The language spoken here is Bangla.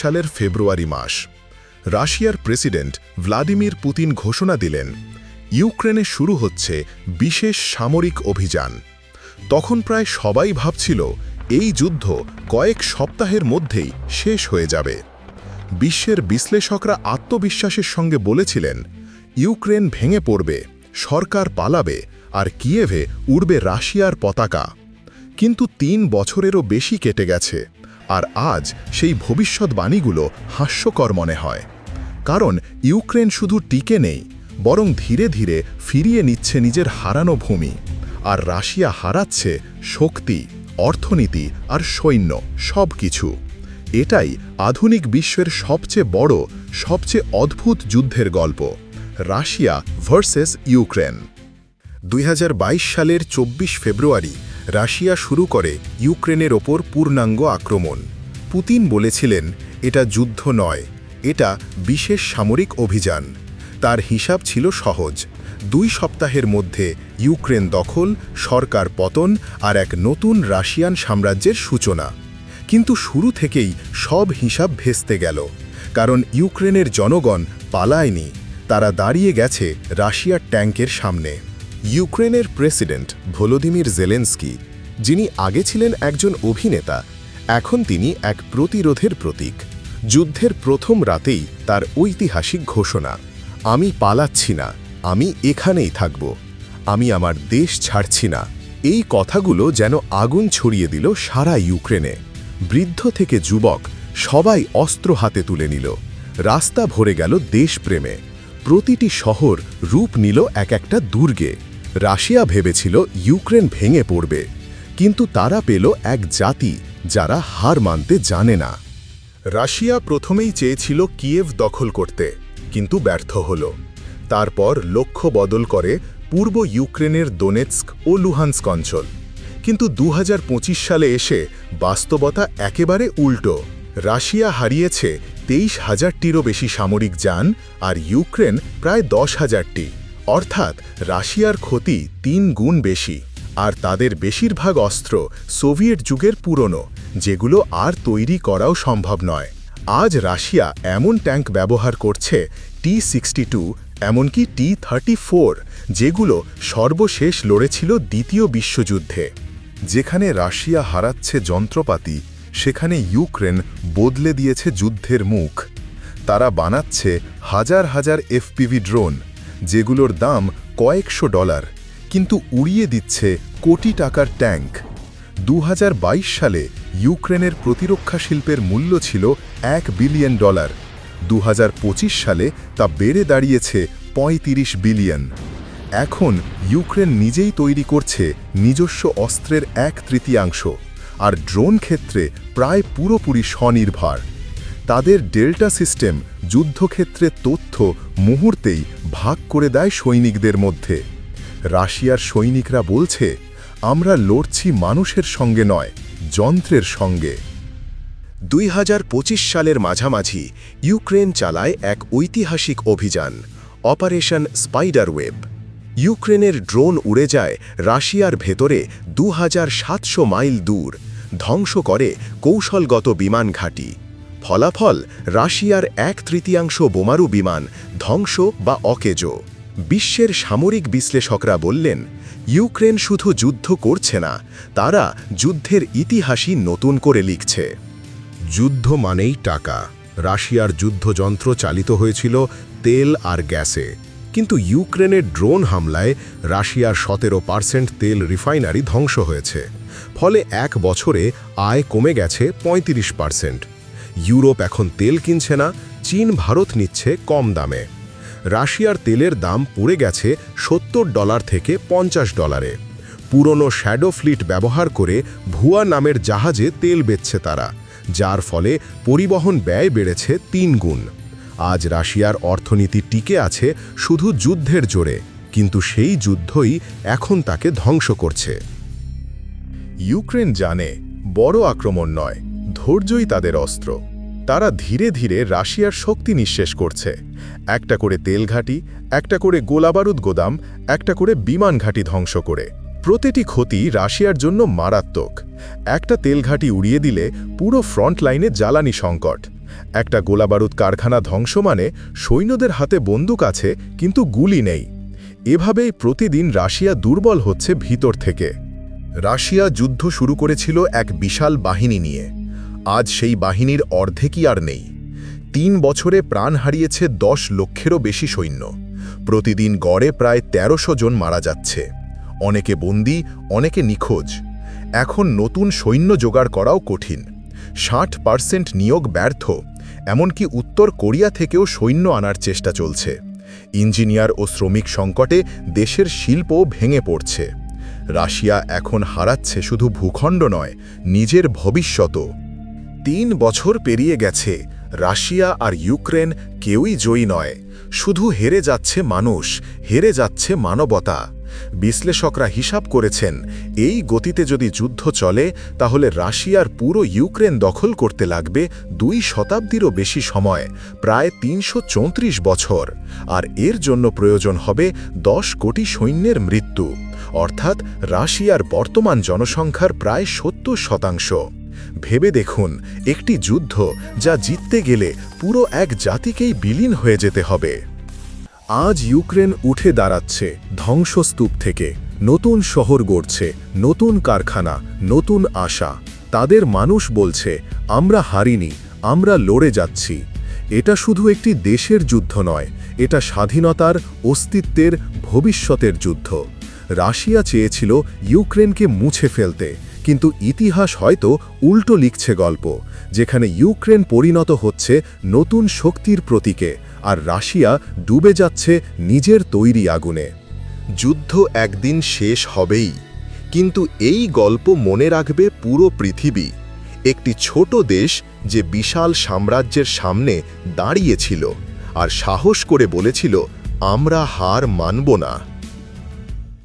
সালের ফেব্রুয়ারি মাস। রাশিয়ার প্রেসিডেন্ট ভ্লাদিমির পুতিন ঘোষণা দিলেন, ইউক্রেনে শুরু হচ্ছে বিশেষ সামরিক অভিযান। তখন প্রায় সবাই ভাবছিল, এই যুদ্ধ কয়েক সপ্তাহের মধ্যেই শেষ হয়ে যাবে। বিশ্বের বিশ্লেষকরা আত্মবিশ্বাসের সঙ্গে বলেছিলেন, ইউক্রেন ভেঙে পড়বে, সরকার পালাবে, আর কিয়েভে উড়বে রাশিয়ার পতাকা। কিন্তু তিন বছরেরও বেশি কেটে গেছে। আর আজ সেই ভবিষ্যৎবাণীগুলো হাস্যকর মনে হয়। কারণ ইউক্রেন শুধু টিকে নেই, বরং ধীরে ধীরে ফিরিয়ে নিচ্ছে নিজের হারানো ভূমি। আর রাশিয়া হারাচ্ছে শক্তি, অর্থনীতি আর সৈন্য সব কিছু এটাই আধুনিক বিশ্বের সবচেয়ে বড়, সবচেয়ে অদ্ভুত যুদ্ধের গল্প, রাশিয়া ভার্সেস ইউক্রেন। দুই হাজার বাইশ সালের ২৪ ফেব্রুয়ারি রাশিয়া শুরু করে ইউক্রেনের ওপর পূর্ণাঙ্গ আক্রমণ। পুতিন বলেছিলেন, এটা যুদ্ধ নয়, এটা বিশেষ সামরিক অভিযান। তার হিসাব ছিল সহজ। দুই সপ্তাহের মধ্যে ইউক্রেন দখল, সরকার পতন আর এক নতুন রাশিয়ান সাম্রাজ্যের সূচনা। কিন্তু শুরু থেকেই সব হিসাব ভেস্তে গেল। কারণ ইউক্রেনের জনগণ পালায়নি, তারা দাঁড়িয়ে গেছে রাশিয়ার ট্যাঙ্কের সামনে। ইউক্রেনের প্রেসিডেন্ট ভলোদিমির জেলেন্সকি, যিনি আগে ছিলেন একজন অভিনেতা, এখন তিনি এক প্রতিরোধের প্রতীক। যুদ্ধের প্রথম রাতেই তার ঐতিহাসিক ঘোষণা, আমি পালাচ্ছি না, আমি এখানেই থাকব, আমি আমার দেশ ছাড়ছি না। এই কথাগুলো যেন আগুন ছড়িয়ে দিল সারা ইউক্রেনে। বৃদ্ধ থেকে যুবক সবাই অস্ত্র হাতে তুলে নিল। রাস্তা ভরে গেল দেশপ্রেমে। প্রতিটি শহর রূপ নিল এক একটা দুর্গে। রাশিয়া ভেবেছিল ইউক্রেন ভেঙে পড়বে, কিন্তু তারা পেল এক জাতি যারা হার মানতে জানে না। রাশিয়া প্রথমেই চেয়েছিল কিয়েভ দখল করতে, কিন্তু ব্যর্থ হল। তারপর লক্ষ্য বদল করে পূর্ব ইউক্রেনের দোনেৎস্ক ও লুহান্স্ক অঞ্চল। কিন্তু দু হাজার পঁচিশ সালে এসে বাস্তবতা একেবারে উল্টো। রাশিয়া হারিয়েছে তেইশ হাজারটিরও বেশি সামরিক যান আর ইউক্রেন প্রায় দশ হাজারটি। অর্থাৎ রাশিয়ার ক্ষতি তিন গুণ বেশি, আর তাদের বেশিরভাগ অস্ত্র সোভিয়েট যুগের পুরনো, যেগুলো আর তৈরি করাও সম্ভব নয়। আজ রাশিয়া এমন ট্যাঙ্ক ব্যবহার করছে টি সিক্সটি টু এমনকি টি থার্টি যেগুলো সর্বশেষ লড়েছিল দ্বিতীয় বিশ্বযুদ্ধে। যেখানে রাশিয়া হারাচ্ছে যন্ত্রপাতি, সেখানে ইউক্রেন বদলে দিয়েছে যুদ্ধের মুখ। তারা বানাচ্ছে হাজার হাজার এফপিভি ড্রোন যেগুলোর দাম কয়েকশো ডলার, কিন্তু উড়িয়ে দিচ্ছে কোটি টাকার ট্যাঙ্ক। দু হাজার বাইশ সালে ইউক্রেনের প্রতিরক্ষা শিল্পের মূল্য ছিল এক বিলিয়ন ডলার। দু হাজার পঁচিশ সালে তা বেড়ে দাঁড়িয়েছে ৩৫ বিলিয়ন। এখন ইউক্রেন নিজেই তৈরি করছে নিজস্ব অস্ত্রের এক তৃতীয়াংশ, আর ড্রোন ক্ষেত্রে প্রায় পুরোপুরি স্বনির্ভর। তাদের ডেল্টা সিস্টেম যুদ্ধক্ষেত্রে তথ্য মুহূর্তেই ভাগ করে দেয় সৈনিকদের মধ্যে। রাশিয়ার সৈনিকরা বলছে, আমরা লড়ছি মানুষের সঙ্গে নয়, যন্ত্রের সঙ্গে। দুই হাজার পঁচিশ সালের মাঝামাঝি ইউক্রেন চালায় এক ঐতিহাসিক অভিযান, অপারেশন স্পাইডার ওয়েব ইউক্রেনের ড্রোন উড়ে যায় রাশিয়ার ভেতরে দু হাজার সাতশো মাইল দূর, ধ্বংস করে কৌশলগত বিমান ঘাঁটি। ফলাফল রাশিয়ার এক তৃতীয়াংশ বোমারু বিমান ধ্বংস বা অকেজো। বিশ্বের সামরিক বিশ্লেষকরা বললেন, ইউক্রেন শুধু যুদ্ধ করছে না, তারা যুদ্ধের ইতিহাসই নতুন করে লিখছে। যুদ্ধ মানেই টাকা। রাশিয়ার যুদ্ধযন্ত্র চালিত হয়েছিল তেল আর গ্যাসে। কিন্তু ইউক্রেনের ড্রোন হামলায় রাশিয়ার সতেরো পার্সেন্ট তেল রিফাইনারি ধ্বংস হয়েছে। ফলে এক বছরে আয় কমে গেছে ৩৫ পার্সেন্ট। ইউরোপ এখন তেল কিনছে না, চীন ভারত নিচ্ছে কম দামে। রাশিয়ার তেলের দাম পড়ে গেছে সত্তর ডলার থেকে পঞ্চাশ ডলারে। পুরনো শ্যাডো ফ্লিট ব্যবহার করে ভুয়া নামের জাহাজে তেল বেচছে তারা, যার ফলে পরিবহন ব্যয় বেড়েছে তিন গুণ। আজ রাশিয়ার অর্থনীতি টিকে আছে শুধু যুদ্ধের জোরে, কিন্তু সেই যুদ্ধই এখন তাকে ধ্বংস করছে। ইউক্রেন জানে বড় আক্রমণ নয় ধৈর্যই তাদের অস্ত্র। তারা ধীরে ধীরে রাশিয়ার শক্তি নিঃশেষ করছে। একটা করে তেল ঘাঁটি, একটা করে গোলাবারুদ গোদাম, একটা করে বিমান ঘাঁটি ধ্বংস করে। প্রতিটি ক্ষতি রাশিয়ার জন্য মারাত্মক। একটা তেলঘাটি উড়িয়ে দিলে পুরো ফ্রন্ট লাইনে জ্বালানি সংকট। একটা গোলাবারুদ কারখানা ধ্বংস মানে সৈন্যদের হাতে বন্দুক আছে, কিন্তু গুলি নেই। এভাবেই প্রতিদিন রাশিয়া দুর্বল হচ্ছে ভিতর থেকে। রাশিয়া যুদ্ধ শুরু করেছিল এক বিশাল বাহিনী নিয়ে। আজ সেই বাহিনীর অর্ধেকই আর নেই। তিন বছরে প্রাণ হারিয়েছে দশ লক্ষেরও বেশি সৈন্য। প্রতিদিন গড়ে প্রায় তেরোশো জন মারা যাচ্ছে। অনেকে বন্দি, অনেকে নিখোঁজ। এখন নতুন সৈন্য জোগাড় করাও কঠিন। ষাট পার্সেন্ট নিয়োগ ব্যর্থ। এমনকি উত্তর কোরিয়া থেকেও সৈন্য আনার চেষ্টা চলছে। ইঞ্জিনিয়ার ও শ্রমিক সংকটে দেশের শিল্পও ভেঙে পড়ছে। রাশিয়া এখন হারাচ্ছে শুধু ভূখণ্ড নয়, নিজের ভবিষ্যতও। তিন বছর পেরিয়ে গেছে, রাশিয়া আর ইউক্রেন কেউই জয়ী নয়। শুধু হেরে যাচ্ছে মানুষ, হেরে যাচ্ছে মানবতা। বিশ্লেষকরা হিসাব করেছেন, এই গতিতে যদি যুদ্ধ চলে, তাহলে রাশিয়ার পুরো ইউক্রেন দখল করতে লাগবে দুই শতাব্দীরও বেশি সময়, প্রায় তিনশো চৌত্রিশ বছর। আর এর জন্য প্রয়োজন হবে দশ কোটি সৈন্যের মৃত্যু। অর্থাৎ রাশিয়ার বর্তমান জনসংখ্যার প্রায় সত্তর শতাংশ। ভেবে দেখুন, একটি যুদ্ধ যা জিততে গেলে পুরো এক জাতিকেই বিলীন হয়ে যেতে হবে। আজ ইউক্রেন উঠে দাঁড়াচ্ছে ধ্বংসস্তূপ থেকে। নতুন শহর গড়ছে, নতুন কারখানা, নতুন আশা। তাদের মানুষ বলছে, আমরা হারিনি, আমরা লড়ে যাচ্ছি। এটা শুধু একটি দেশের যুদ্ধ নয়, এটা স্বাধীনতার, অস্তিত্বের, ভবিষ্যতের যুদ্ধ। রাশিয়া চেয়েছিল ইউক্রেনকে মুছে ফেলতে। কিন্তু ইতিহাস হয়তো উল্টো লিখছে গল্প, যেখানে ইউক্রেন পরিণত হচ্ছে নতুন শক্তির প্রতীকে আর রাশিয়া ডুবে যাচ্ছে নিজের তৈরি আগুনে। যুদ্ধ একদিন শেষ হবেই, কিন্তু এই গল্প মনে রাখবে পুরো পৃথিবী, একটি ছোট দেশ যে বিশাল সাম্রাজ্যের সামনে দাঁড়িয়েছিল আর সাহস করে বলেছিল, আমরা হার মানব না।